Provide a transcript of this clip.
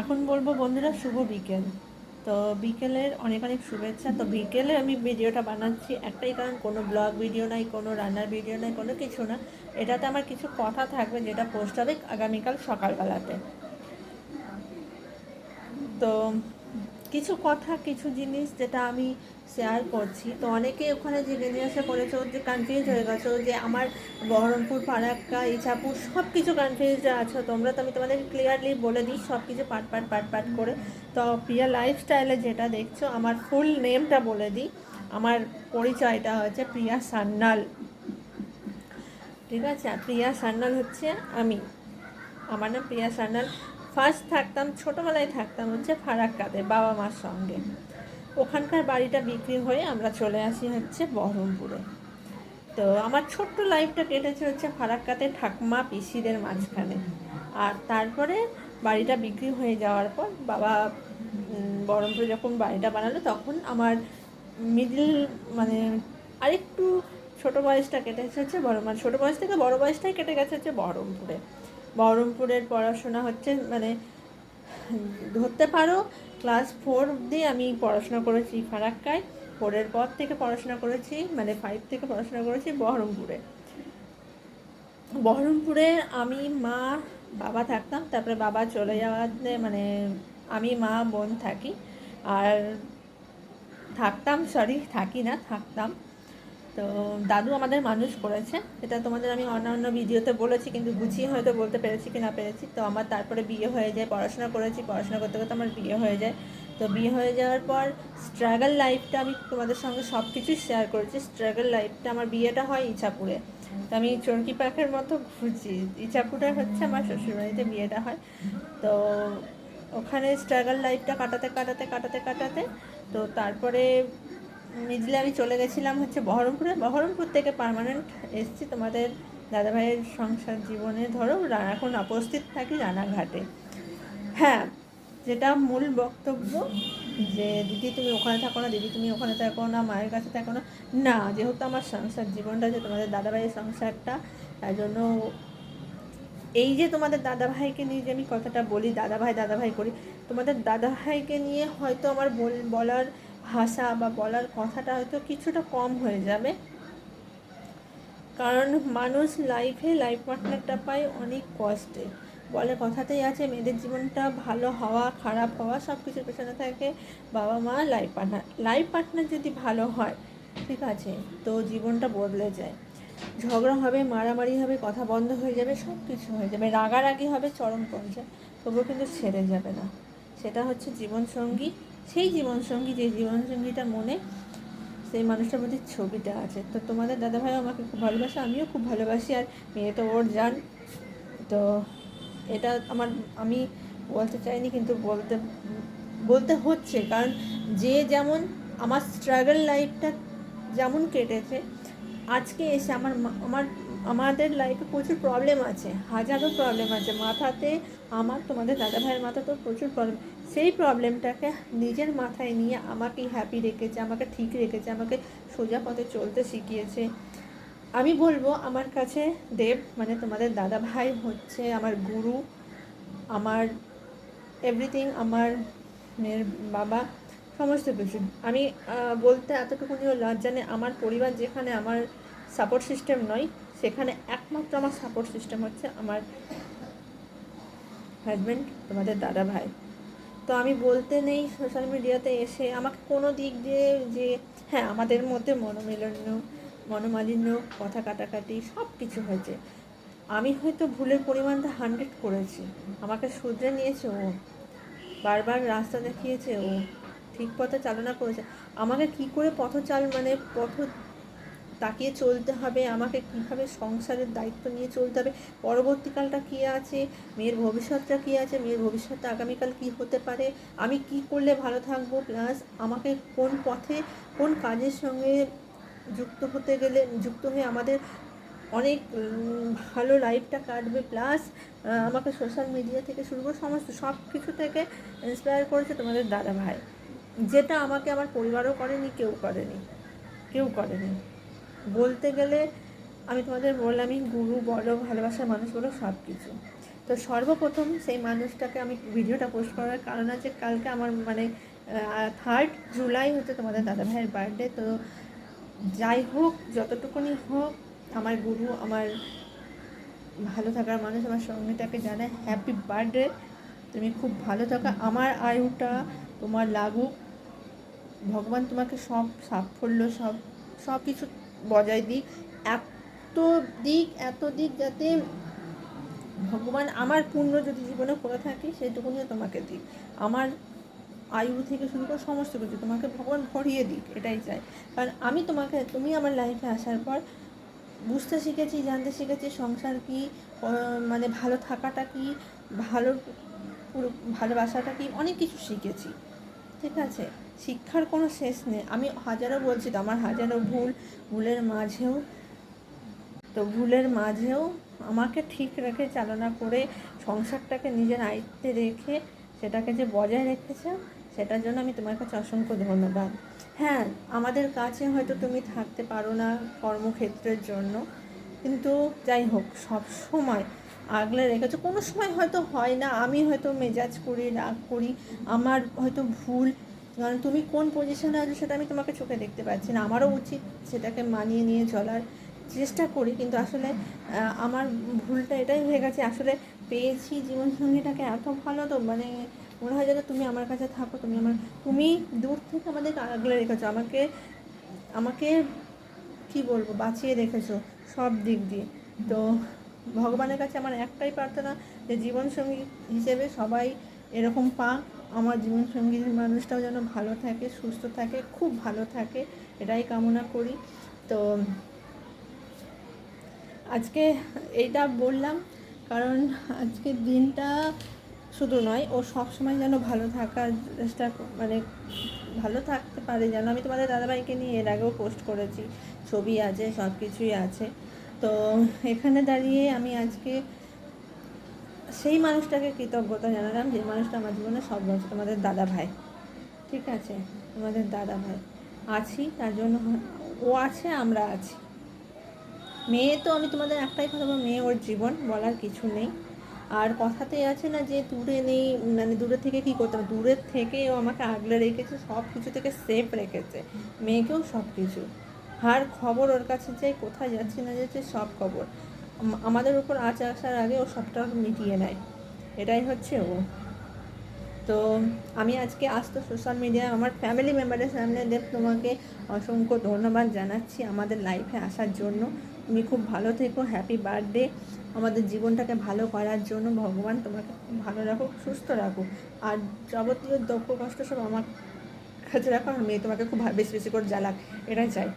এখন বলব বন্ধুরা, শুভ বিকেল। তো বিকেলের অনেক অনেক শুভেচ্ছা। তো বিকেলে আমি ভিডিওটা বানাচ্ছি। একটাই কারণ, কোনো ব্লগ ভিডিও নাই, কোনো রান্নার ভিডিও নাই, কোনো কিছু না। এটাতে আমার কিছু কথা থাকবে যেটা পোস্ট হবে আগামীকাল সকালবেলাতে। তো কিছু কথা, কিছু জিনিস যেটা আমি শেয়ার করছি। তো অনেকে ওখানে জিজ্ঞাসা করেছ যে কনফিউজ হয়ে গেছো যে আমার বহরমপুর ফারাক্কা ইছাপুর সব কিছু কনফিউজ আছো। তোমরা তো, আমি তোমাদের ক্লিয়ারলি বলে দিই সব কিছু পাট পাট পাট পাট করে। তো প্রিয়া লাইফস্টাইলে যেটা দেখছ, আমার ফুল নেমটা বলে দিই। আমার পরিচয়টা হচ্ছে প্রিয়া সান্যাল। ঠিক আছে? প্রিয়া সান্যাল হচ্ছে আমি। আমার নাম প্রিয়া সান্যাল। ফার্স্ট থাকতাম, ছোটোবেলায় থাকতাম হচ্ছে ফারাক্কাতে, বাবা মার সঙ্গে। ওখানকার বাড়িটা বিক্রি হয়ে আমরা চলে আসি হচ্ছে বহরমপুরে। তো আমার ছোট্ট লাইফটা কেটেছে হচ্ছে ফারাক্কাতে ঠাকমা পিসিদের মাঝখানে। আর তারপরে বাড়িটা বিক্রি হয়ে যাওয়ার পর বাবা বহরমপুরে যখন বাড়িটা বানালো তখন আমার মিডিল মানে আরেকটু ছোটো বয়সটা কেটেছে হচ্ছে বড় মানে ছোটো বয়স থেকে বড় বয়সটাই কেটে গেছে হচ্ছে বহরমপুরে। বহরমপুরের পড়াশোনা হচ্ছে মানে ধরতে পারো ক্লাস ফোর অবধি আমি পড়াশোনা করেছি ফারাক্কায় ফোরের পর থেকে পড়াশোনা করেছি মানে ফাইভ থেকে পড়াশোনা করেছি বহরমপুরে। বহরমপুরে আমি মা, বাবা থাকতাম, তারপরে বাবা চলে যাওয়াতে মানে আমি মা, বোন থাকি, আর থাকতাম সরি থাকি না, থাকতাম। তো দাদু আমাদের মানুষ করেছে। এটা তোমাদের আমি অন্যান্য ভিডিওতে বলেছি, কিন্তু গুছিয়ে হয়তো বলতে পেরেছি কি না পেরেছি। তো আমার তারপরে বিয়ে হয়ে যায়, পড়াশোনা করেছি। পড়াশোনা করতে করতে আমার বিয়ে হয়ে যায়। তো বিয়ে হয়ে যাওয়ার পর স্ট্রাগল লাইফটা আমি তোমাদের সঙ্গে সব কিছুই শেয়ার করেছি স্ট্রাগল লাইফটা আমার বিয়েটা হয় ইছাপুরে। তো আমি চরকি পাখের মতো ঘুরছি। ইছাপুরে হচ্ছে আমার শ্বশুরবাড়িতে বিয়েটা হয়। তো ওখানে স্ট্রাগল লাইফটা কাটাতে কাটাতে কাটাতে কাটাতে, তো তারপরে মিডলে আমি চলে গেছিলাম হচ্ছে বহরমপুরে। বহরমপুর থেকে পার্মানেন্ট এসছি তোমাদের দাদাভাইয়ের সংসার জীবনে। ধরো এখন উপস্থিত থাকি রানাঘাটে। হ্যাঁ যেটা মূল বক্তব্য যে, দিদি, তুমি ওখানে থাকো না, দিদি, তুমি ওখানে থাকো না, মায়ের কাছে থাকো না। না, যেহেতু আমার সংসার জীবনটা যে, তোমাদের দাদাভাইয়ের সংসারটা তাই জন্য এই যে, তোমাদের দাদাভাইকে নিয়ে যে, আমি কথাটা বলি, দাদাভাই দাদাভাই করি, তোমাদের দাদাভাইকে নিয়ে হয়তো আমার বল- বলার ভাষা বা বলার কথাটা হয়তো কিছুটা কম হয়ে যাবে। কারণ মানুষ লাইফে লাইফ পার্টনারটা পায় অনেক কষ্টে। বলে কথাতেই আছে, মেয়েদের জীবনটা ভালো হওয়া, খারাপ হওয়া সব কিছুর পেছনে থাকে বাবা মা লাইফ পার্টনার লাইফ পার্টনার যদি ভালো হয়, ঠিক আছে, তো জীবনটা বদলে যায়। ঝগড়া হবে, মারামারি হবে, কথা বন্ধ হয়ে যাবে সব কিছু হয়ে যাবে। রাগারাগি হবে, চরম পর্যায়ে। তবুও কিন্তু ছেড়ে যাবে না। সেটা হচ্ছে জীবনসঙ্গী। সেই জীবনসঙ্গী, যে জীবনসঙ্গীটা মনে, সেই মানুষটার প্রতি ছবিটা আছে। তো তোমাদের দাদাভাইও আমাকে খুব ভালোবাসে, আমিও খুব ভালোবাসি, আর মেয়ে তো ওর যান তো এটা আমার, আমি বলতে চাইনি, কিন্তু বলতে বলতে হচ্ছে, কারণ যে যেমন আমার স্ট্রাগল লাইফটা যেমন কেটেছে, আজকে এসে আমার আমার, আমাদের লাইফে প্রচুর প্রবলেম আছে, হাজারো প্রবলেম আছে। মাথাতে আমার, তোমাদের দাদা ভাইয়ের মাথাতেও প্রচুর প্রবলেম সেই প্রবলেমটাকে নিজের মাথায় নিয়ে আমাকে হ্যাপি রেখেছে, আমাকে ঠিক রেখেছে, আমাকে সোজা পথে চলতে শিখিয়েছে। আমি বলব, আমার কাছে দেব মানে তোমাদের দাদা ভাই হচ্ছে আমার গুরু, আমার এভরিথিং আমার মেয়ের বাবা, সমস্ত কিছু। আমি বলতে এতটুকুনিও লজ্জা নেই, আমার পরিবার যেখানে আমার সাপোর্ট সিস্টেম নয়, সেখানে একমাত্র আমার সাপোর্ট সিস্টেম হচ্ছে আমার হাজব্যান্ড তোমাদের দাদা ভাই। তো আমি বলতে নেই সোশ্যাল মিডিয়াতে এসে আমাকে কোনো দিক দিয়ে যে হ্যাঁ আমাদের মধ্যে মনোমিলন্য মনোমালিন্য, কথা কাটাকাটি সব কিছু হয়েছে। আমি হয়তো ভুলের পরিমাণটা হান্ড্রেড করেছি। আমাকে শুধরে নিয়েছে ও। বারবার রাস্তা দেখিয়েছে ও। ঠিক পথে চালনা করেছে। আমাকে কি করে পথচাল মানে পথ তাকিয়ে চলতে হবে, আমাকে কীভাবে সংসারের দায়িত্ব নিয়ে চলতে হবে, পরবর্তীকালটা কী আছে, মেয়ের ভবিষ্যৎটা কী আছে, মেয়ের ভবিষ্যৎটা আগামীকাল কী হতে পারে, আমি কি করলে ভালো থাকব প্লাস আমাকে কোন পথে, কোন কাজের সঙ্গে যুক্ত হতে গেলে, যুক্ত হয়ে আমাদের অনেক ভালো লাইফটা কাটবে প্লাস আমাকে সোশ্যাল মিডিয়া থেকে শুরু করে সমস্ত সব কিছু থেকে ইন্সপায়ার করেছে তোমাদের দাদা ভাই যেটা আমাকে আমার পরিবারও করেনি, কেউ করেনি কেউ করেনি। বলতে গেলে আমি তোমাদের বললামই গুরু বলো ভালোবাসার মানুষ বলো সব কিছু তো সর্বপ্রথম সেই মানুষটাকে আমি ভিডিওটা পোস্ট করার কারণ আছে, কালকে আমার মানে থার্ড জুলাই হচ্ছে তোমাদের দাদা ভাইয়ের বার্থডে তো যাই হোক, যতটুকুনি হোক, আমার গুরু, আমার ভালো থাকার মানুষ, আমার সঙ্গীটাকে জানায় হ্যাপি বার্থডে তুমি খুব ভালো থাকো। আমার আয়ুটা তোমার লাগুক, ভগবান তোমাকে সব সাফল্য, সব সব কিছু বজায় দিক। এত দিক এত দিক যাতে ভগবান আমার পূর্ণ যদি জীবনে করে থাকি, সেইটুকুনি তোমাকে দিক। আমার আয়ু থেকে শুরু করে সমস্ত কিছু তোমাকে ভগবান ভরিয়ে দিক, এটাই চাই। কারণ আমি তোমাকে, তুমি আমার লাইফে আসার পর বুঝতে শিখেছি, জানতে শিখেছি সংসার কি মানে ভালো থাকাটা কি, ভালো ভালোবাসাটা কি, অনেক কিছু শিখেছি। ঠিক আছে? শিক্ষার কোনো শেষ নেই। আমি হাজারো বলছি তো, আমার হাজারো ভুল, ভুলের মাঝেও, তো ভুলের মাঝেও আমাকে ঠিক রেখে, চালনা করে, সংসারটাকে নিজের আয়ত্তে রেখে সেটাকে যে বজায় রেখেছে সেটার জন্য আমি তোমার কাছে অসংখ্য ধন্যবাদ। হ্যাঁ আমাদের কাছে হয়তো তুমি থাকতে পারো না কর্মক্ষেত্রের জন্য, কিন্তু যাই হোক, সব সময় আগলে রেখেছো। কোনো সময় হয়তো হয় না, আমি হয়তো মেজাজ করি, রাগ করি, আমার হয়তো ভুল কারণ তুমি কোন পজিশনে আছো সেটা আমি তোমাকে চোখে দেখতে পাচ্ছি না। আমারও উচিত সেটাকে মানিয়ে নিয়ে চলার চেষ্টা করি, কিন্তু আসলে আমার ভুলটা এটাই হয়ে গেছে। আসলে পেয়েছি জীবনসঙ্গীটাকে এত ভালো তো মানে মনে হয় যেন তুমি আমার কাছে থাকো, তুমি আমার, তুমি দূর থেকে আমাদের আগলে রেখেছো, আমাকে আমাকে কি বলব, বাঁচিয়ে রেখেছো সব দিক দিয়ে। তো ভগবানের কাছে আমার একটাই প্রার্থনা যে জীবনসঙ্গী হিসেবে সবাই এরকম পাক। আমার জীবনসঙ্গী মানুষটাও যেন ভালো থাকে, সুস্থ থাকে, খুব ভালো থাকে, এটাই কামনা করি। তো আজকে এইটা বললাম, কারণ আজকের দিনটা শুধু নয়, ও সব সময় যেন ভালো থাকার চেষ্টা মানে ভালো থাকতে পারে যেন। আমি তোমাদের দাদাভাইকে নিয়ে এর আগেও পোস্ট করেছি, ছবি আছে সব কিছুই আছে। তো এখানে দাঁড়িয়ে আমি আজকে সেই মানুষটাকে কৃতজ্ঞতা জানালাম যে মানুষটা আমার জীবনে সব বছর তোমাদের দাদা ভাই। ঠিক আছে? তোমাদের দাদা ভাই। আছি, তার জন্য ও আছে, আমরা আছি। মেয়ে তো আমি তোমাদের একটাই কথা বলব, মেয়ে ওর জীবন, বলার কিছু নেই। আর কথাতেই আছে না যে দূরে নেই মানে দূরে থেকে কি করতে হবে? দূরের থেকে ও আমাকে আগলে রেখেছে, সব কিছু থেকে সেফ রেখেছে। মেয়েকেও সব কিছু। হার খবর ওর কাছে যাই কোথায় যাচ্ছে না যাচ্ছে সব খবর। আমাদের উপর আচ আসার আগে ও সবটা মিটিয়ে নেয়। এটাই হচ্ছে ও। তো আমি আজকে আসতো সোশ্যাল মিডিয়ায় আমার ফ্যামিলি মেম্বারের সামনে দেব তোমাকে অসংখ্য ধন্যবাদ জানাচ্ছি আমাদের লাইফে আসার জন্য। তুমি খুব ভালো থেকো হ্যাপি বার্থডে আমাদের জীবনটাকে ভালো করার জন্য ভগবান তোমাকে খুব ভালো রাখো সুস্থ রাখো আর যাবতীয় দুঃখ কষ্ট সব আমার কাছে রাখো, আর মেয়ে তোমাকে খুব বেশি বেশি করে জ্বালাক। এটাই চাই।